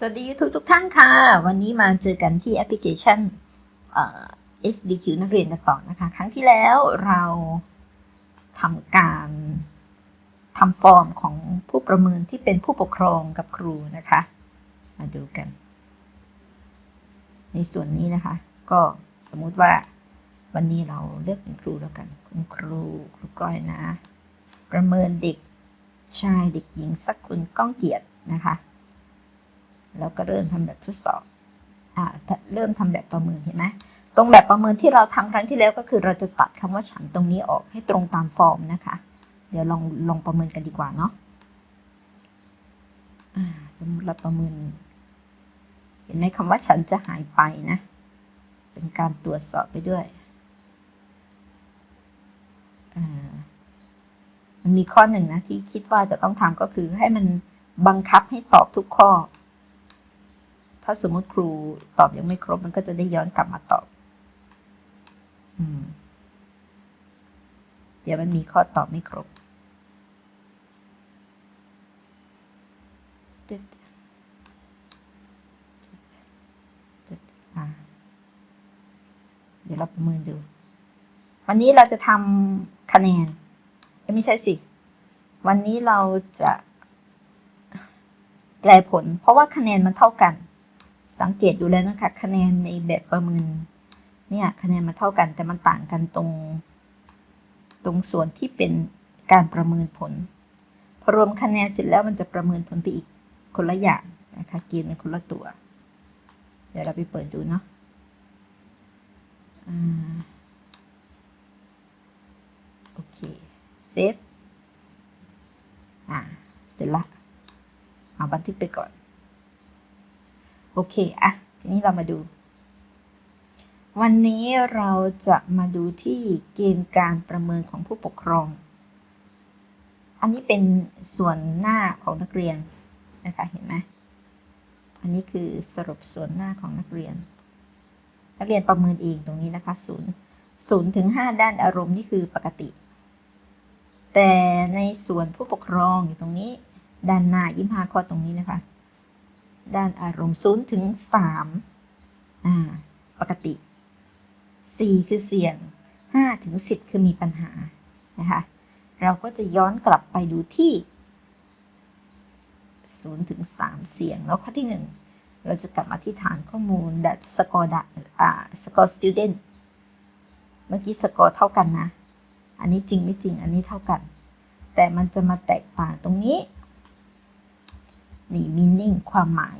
สวัสดีทุกทุกท่านค่ะ วันนี้มาเจอกันที่แอปพลิเคชัน SDQ นักเรียนกันต่อนะคะ ครั้งที่แล้วเราทำการทำฟอร์มของผู้ประเมินที่เป็นผู้ปกครองกับครูนะคะ มาดูกัน ในส่วนนี้นะคะ ก็สมมุติว่าวันนี้เราเลือกเป็นครูแล้วกัน คุณครูครูก้อยนะ ประเมินเด็กชายเด็กหญิงสักคนก้องเกียรตินะคะ แล้วก็เริ่มทำแบบทดสอบอ่าเริ่มทำแบบประเมินเห็นไหมตรงแบบประเมินที่เราทำครั้งที่แล้วก็คือเราจะตัดคำว่าฉันตรงนี้ออกให้ตรงตามฟอร์มนะคะ เดี๋ยวลองลองประเมินกันดีกว่าเนาะสมมติเราประเมิน เห็นไหมคำว่าฉันจะหายไปนะ เป็นการตรวจสอบไปด้วยมันมีข้อหนึ่งนะที่คิดว่าจะต้องทำก็คือให้มันบังคับให้ตอบทุกข้อ ถ้าสมมติครูตอบยังไม่ครบ มันก็จะได้ย้อนกลับมาตอบ อืม เดี๋ยวมันมีข้อตอบไม่ครบเดี๋ยวเราประเมินดู วันนี้เราจะทำคะแนน ไม่ใช่สิ วันนี้เราจะแปลผล เพราะว่าคะแนนมันเท่ากัน สังเกตดูแล้วนะคะ คะแนนในแบบประเมินเนี่ยคะแนนมันเท่ากันแต่มันต่างกันตรง ตรงส่วนที่เป็นการประเมินผลพอรวมคะแนนเสร็จแล้วมันจะประเมินผลไปอีกคนละอย่างนะคะเกณฑ์เป็นคนละตัว เดี๋ยวเราไปเปิดดูเนาะอโอเคเซฟอ่าเสร็จละเอาบันทึกไปก่อน โอเคอะทีนี้เรามาดู วันนี้เราจะมาดูที่เกณฑ์การประเมินของผู้ปกครอง อันนี้เป็นส่วนหน้าของนักเรียนนะคะเห็นไหมอันนี้คือสรุปส่วนหน้าของนักเรียน นักเรียนประเมินเองตรงนี้นะคะศูนย์ศูนย์ถึงห้าด้านอารมณ์นี่คือปกติ แต่ในส่วนผู้ปกครองอยู่ตรงนี้ ด้านหน้ายิ้มห้าข้อตรงนี้นะคะ ด้านอารมณ์ศูนย์ถึงสามอ่าปกติสี่คือเสี่ยงห้าถึงสิบคือมีปัญหานะคะเราก็จะย้อนกลับไปดูที่ศูนย์ถึงสามเสียงแล้วข้อที่หนึ่งเราจะกลับมาที่ฐานข้อมูลดัตสกอร์ดัอ่าสกอร์สติวเดนเมื่อกี้สกอร์เท่ากันนะ อันนี้จริงไม่จริงอันนี้เท่ากัน แต่มันจะมาแตกต่างตรงนี้ นี่ meaning ความหมาย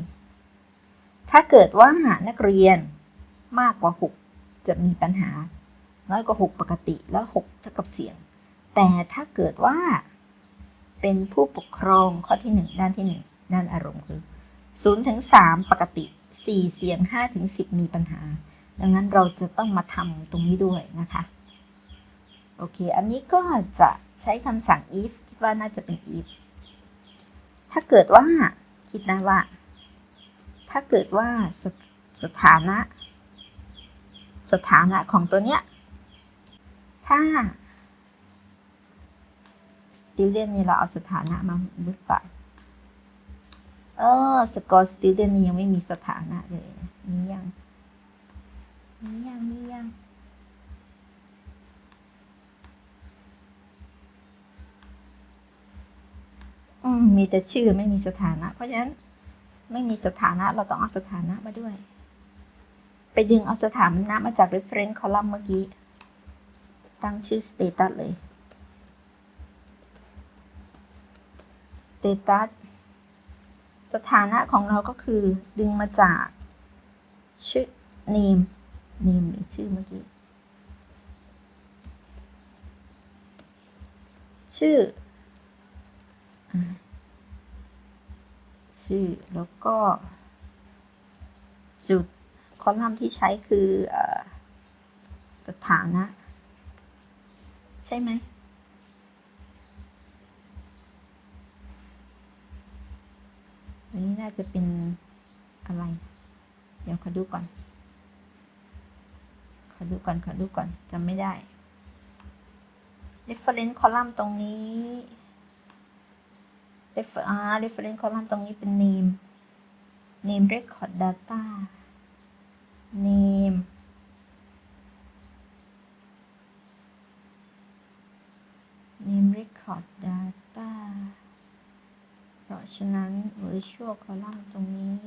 ถ้าเกิดว่านักเรียนมากกว่า 6 จะมีปัญหา น้อยกว่า 6 ปกติแล้ว 6 เท่ากับเสียง แต่ถ้าเกิดว่า เป็นผู้ปกครองข้อที่ 1 ด้านที่ 1 ด้านอารมณ์คือ0ถึง3ปกติ 4 เสียง5ถึง10 มีปัญหา ดังนั้นเราจะต้องมาทำตรงนี้ด้วยนะคะโอเค อันนี้ก็จะใช้คำสั่ง if คิดว่าน่าจะเป็น if ถ้าเกิดว่า คิดนะว่า ถ้าเกิดว่าสสถานะ สถานะของตัวเนี้ย ถ้า student นี่เราเอาสถานะมาหรือเปล่าเออ score student นี่ยังไม่มีสถานะเลยมียังมียังมียัง มมีแต่ชื่อไม่มีสถานะ เพราะฉะนั้นไม่มีสถานะเราต้องเอาสถานะมาด้วย ไปดึงเอาสถานะมาจาก reference column เมื่อกี้ ตั้งชื่อ status เลย status สถานะของเราก็คือดึงมาจาก ชื่อ name name หรือชื่อเมื่อกี้ ชื่อ ชื่อ แล้วก็ จุด คอลัมน์ที่ใช้คืออสถานะ ใช่ไหมอันนี้น่าจะเป็นอะไร เดี๋ยวขอดูก่อน ขอดูก่อน ขอดูก่อนจำไม่ได้ reference column ตรงนี้ refer อ่า reference column ตรงนี้เป็น name name record data name name record data เพราะฉะนั้น virtual column ตรงนี้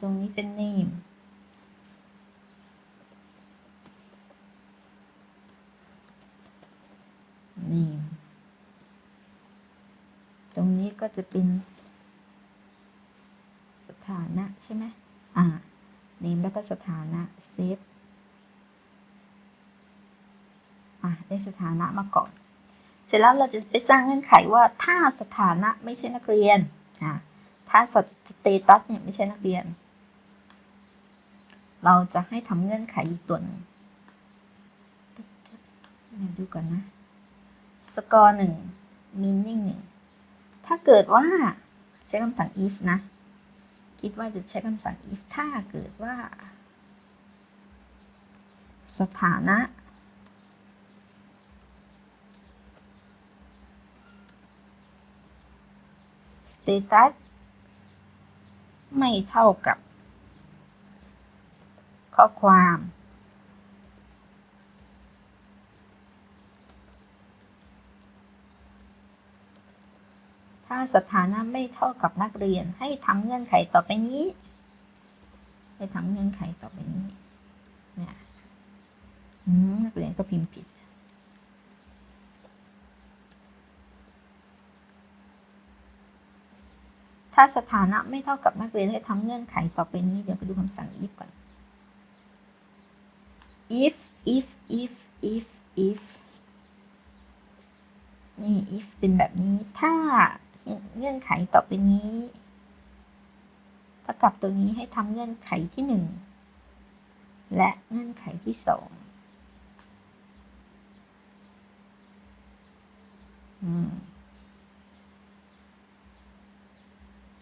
ตรงนี้เป็น name name ตรงนี้ ก็จะเป็นสถานะใช่ไหมอ่า name แล้วก็สถานะ save อะได้สถานะมาก่อน เสร็จแล้วเราจะไปสร้างเงื่อนไขว่าถ้าสถานะไม่ใช่นักเรียนอะถ้าสเตตัสเนี่ยไม่ใช่นักเรียน เราจะให้ทำเงื่อนไขอีกตัวหนึ่งเดี๋ยวดูก่อนนะ สกอร์หนึ่ง meaning หนึ่ง ถ้าเกิดว่าใช้คำสั่ง if นะ คิดว่าจะใช้คำสั่ง if ถ้าเกิดว่า สถานะ status ไม่เท่ากับข้อความ ถ้าสถานะไม่เท่ากับนักเรียนให้ทำเงื่อนไขต่อไปนี้ ให้ทำเงื่อนไขต่อไปนี้เนี่ยนักเรียนก็พิมพ์ผิดถ้าสถานะไม่เท่ากับนักเรียนให้ทำเงื่อนไขต่อไปนี้ เดี๋ยวไปดูคำสั่ง if ก่อน if if if if if นี่ if เป็นแบบนี้ ถ้า เงื่อนไขต่อไปนี้เท่ากับตัวนี้ให้ทำเงื่อนไขที่หนึ่งและเงื่อนไขที่สองอืม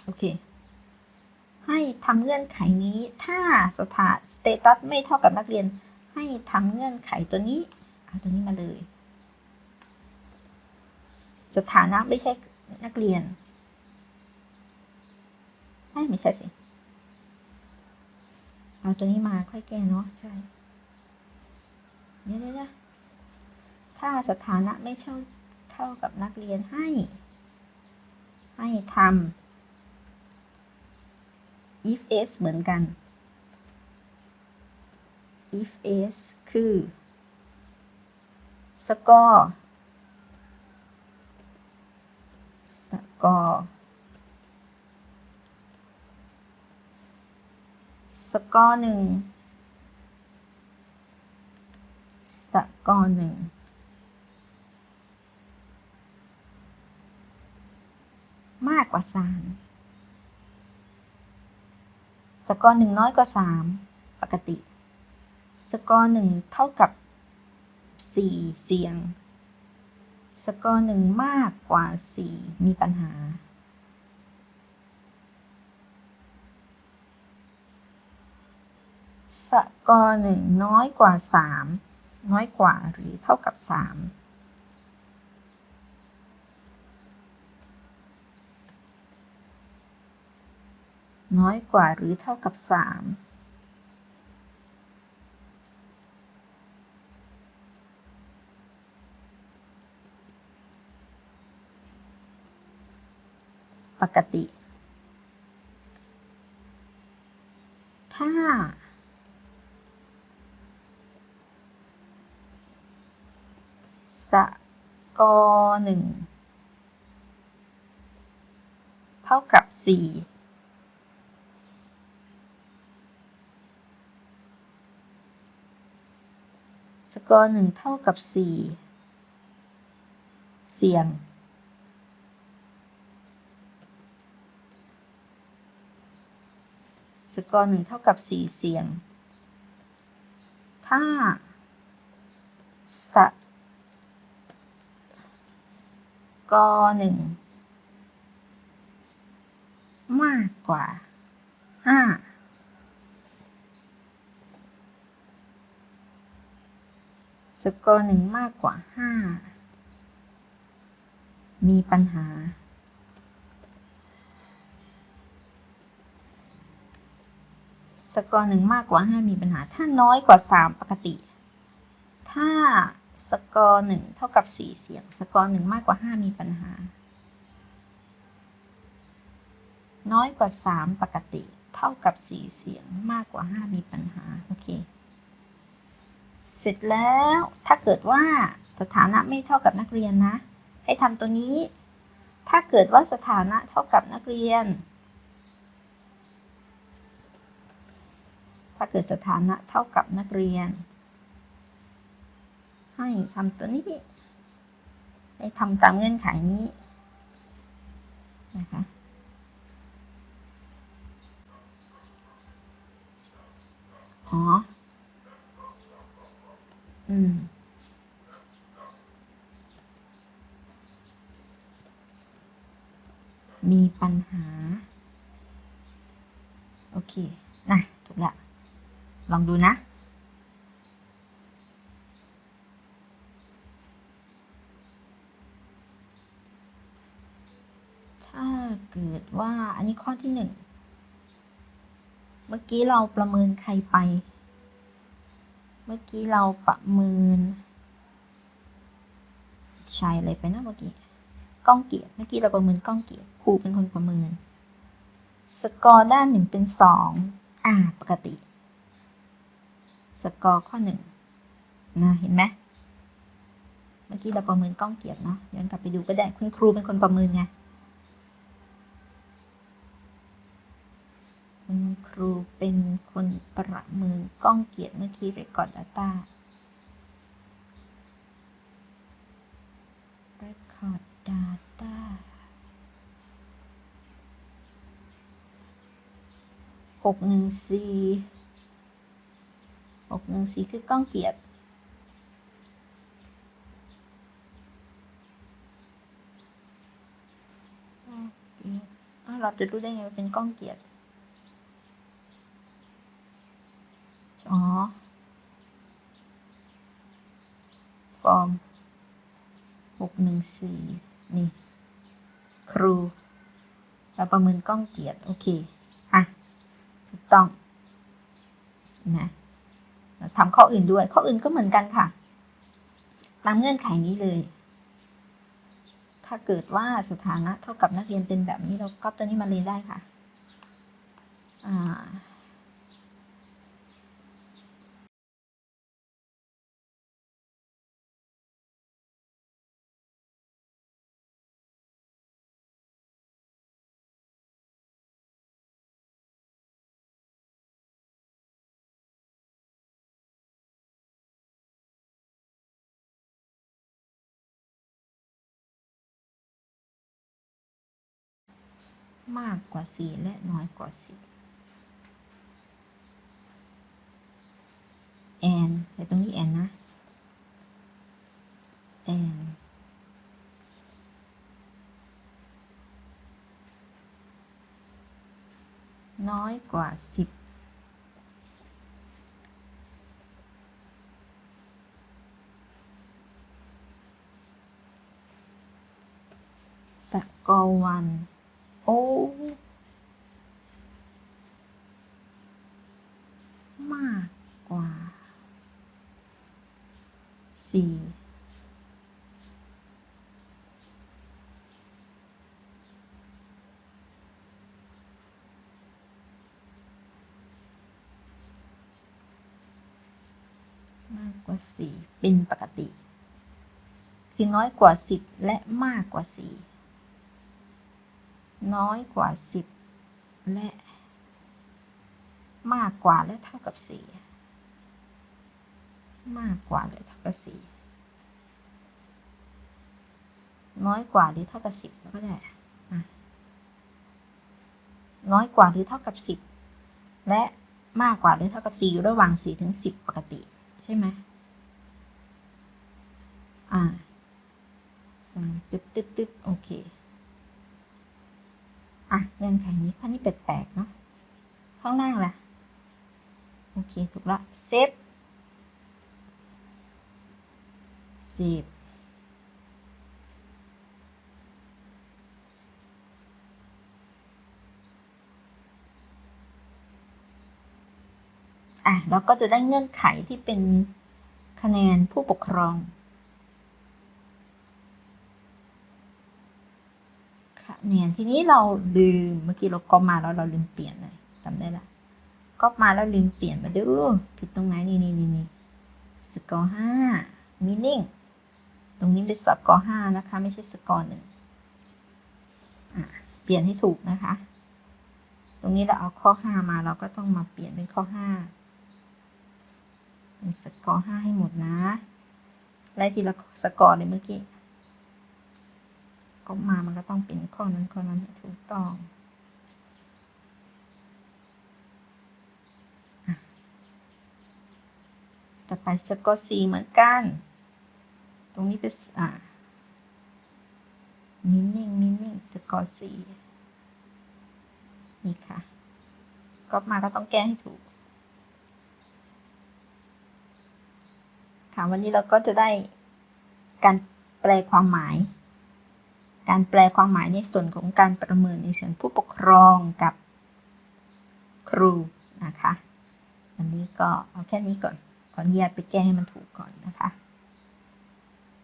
โอเค ให้ทำเงื่อนไขนี้ถ้าสถาสเตตัสไม่เท่ากับนักเรียน ให้ทำเงื่อนไขตัวนี้ เอาตัวนี้มาเลย สถานะไม่ใช่ นักเรียนไม่ไม่ใช่สิ เอาตัวนี้มาค่อยแก้เนาะใช่เดี๋ยวนะถ้าสถานะไม่เท่าเท่ากับนักเรียนให้ ให้ทำ if s เหมือนกัน if s คือ score ส กอร์สกอร์หนึ่งสกอร์หนึ่งมากกว่าสามสกอร์หนึ่งน้อยกว่าสามปกติ สกอร์หนึ่งเท่ากับสี่เสียง สกอร์หนึ่งมากกว่า 4 มีปัญหา สกอร์หนึ่งน้อยกว่า 3 น้อยกว่าหรือเท่ากับ 3น้อยกว่าหรือเท่ากับ 3 ปกติ ถ้า สกอร์หนึ่งเท่ากับสี่สกอร์หนึ่งเท่ากับสี่เสียง สกอร์หนึ่งเท่ากับสี่เสียง ถ้าสกอร์หนึ่งมากกว่าห้าสกอร์หนึ่งมากกว่าห้ามีปัญหา สกอร์หนึ่งมากกว่าห้ามีปัญหา ถ้าน้อยกว่าสามปกติ ถ้าสกอร์หนึ่งเท่ากับสี่เสียง สกอร์หนึ่งมากกว่าห้ามีปัญหา น้อยกว่าสามปกติ เท่ากับสี่เสียงมากกว่าห้ามีปัญหา โอเค เสร็จแล้วถ้าเกิดว่าสถานะไม่เท่ากับนักเรียนนะ ให้ทำตัวนี้ ถ้าเกิดว่าสถานะเท่ากับนักเรียน ถ้าเกิดสถานะเท่ากับนักเรียน ให้ทำตัวนี้ให้ทำตามเงื่อนไขนี้นะคะอ๋อ อืมมีปัญหา โอเคนะถูกละ ลองดูนะ ถ้าเกิดว่าอันนี้ข้อที่หนึ่ง เมื่อกี้เราประเมินใครไป เมื่อกี้เราประเมินชายอะไรไปนะเมื่อกี้ก้องเกียรติเมื่อกี้เราประเมินก้องเกียรติครูเป็นคนประเมิน สกอร์ด้านหนึ่งเป็นสองอ่า ปกติ กอร์ข้อหนึ่งนะเห็นไหมเมื่อกี้เราประเมินก้องเกียรติเนาะย้อนกลับไปดูก็ได้คุณครูเป็นคนประเมินไงคุณครูเป็นคนประเมินก้องเกียรติเมื่อกี้ Record Data Record Data หกหนึ่งสี่ หกหนึ่งสี่คือก้องเกียรติเราจะรู้ได้ไงว่าเป็นก้องเกียรติอ๋อ ฟอร์มหกหนึ่งสี่นี่ ครู เราประเมินกล้องเกียรติ โอเค อะ ถูกต้อง นะ ทำทำข้ออื่นด้วย ข้ออื่นก็เหมือนกันค่ะ ตามเงื่อนไขนี้เลย ถ้าเกิดว่าสถานะเท่ากับนักเรียนเป็นแบบนี้เราก็ตัวนี้มาเรียนได้ค่ะ อ่า มากกว่าสี่และน้อยกว่าสี่แอนแต่ตรงนี้แอนนะแอนน้อยกว่าสิบตะกอวัน โอ้มากกว่าสี่มากกว่าสี่เป็นปกติ คือน้อยกว่าสิบและมากกว่าสี่ น้อยกว่าสิบและ มากกว่าและเท่ากับสี่มากกว่าหรือเท่ากับสี่น้อยกว่าหรือเท่ากับสิบก็ได้น้อยกว่าหรือเท่ากับสิบและมากกว่าหรือเท่ากับสี่อยู่ระหว่างสี่ถึงสิบปกติ ใช่ไหมอ่าตึ๊ดตึ๊ดตึ๊ดโอเคะเงื่อนไขนี้ข้อนี้แปลกๆเนาะข้างล่างล่ะ โอเค ถูกแล้วเซฟสิบอะเราก็จะได้เงื่อนไขที่เป็นคะแนนผู้ปกครอง คะแนนทีนี้เราลืมเมื่อกี้เราก็มาแล้วเราลืมเปลี่ยนเลยจำได้ละก็มาแล้วลืมเปลี่ยนมาดูผิดตรงไหนนี่นี่นี่นี่สกอร์ห้ามินิ่งตรงนี้เป็นสกอร์ห้านะคะ ไม่ใช่สกอร์หนึ่งเปลี่ยนให้ถูกนะคะ ตรงนี้เราเอาข้อห้ามาเราก็ต้องมาเปลี่ยนเป็นข้อห้าเป็นสกอร์ห้าให้หมดนะไล่ทีละสกอร์เลยเมื่อกี้ ก็มามันก็ต้องเป็นข้อนั้นข้อนั้นให้ถูกต้องต่อไปสกอร์สี่เหมือนกัน ตรงนี้เป็นอ่ามินนิ่งมินนิ่งสกอร์สี่นี่ค่ะก็มาก็ต้องแก้ให้ถูก ค่ะวันนี้เราก็จะได้การแปลความหมาย การแปลความหมายในส่วนของการประเมินในส่วนผู้ปกครองกับครูนะคะวันนี้ก็เอาแค่นี้ก่อน ขออนุญาตไปแก้ให้มันถูกก่อนนะคะ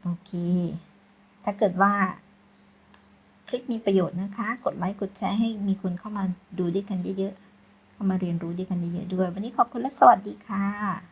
โอเค ถ้าเกิดว่าคลิปมีประโยชน์นะคะ กดไลค์ กดแชร์ให้มีคนเข้ามาดูด้วยกันเยอะๆ เข้ามาเรียนรู้ด้วยกันเยอะๆด้วย วันนี้ขอบคุณและสวัสดีค่ะ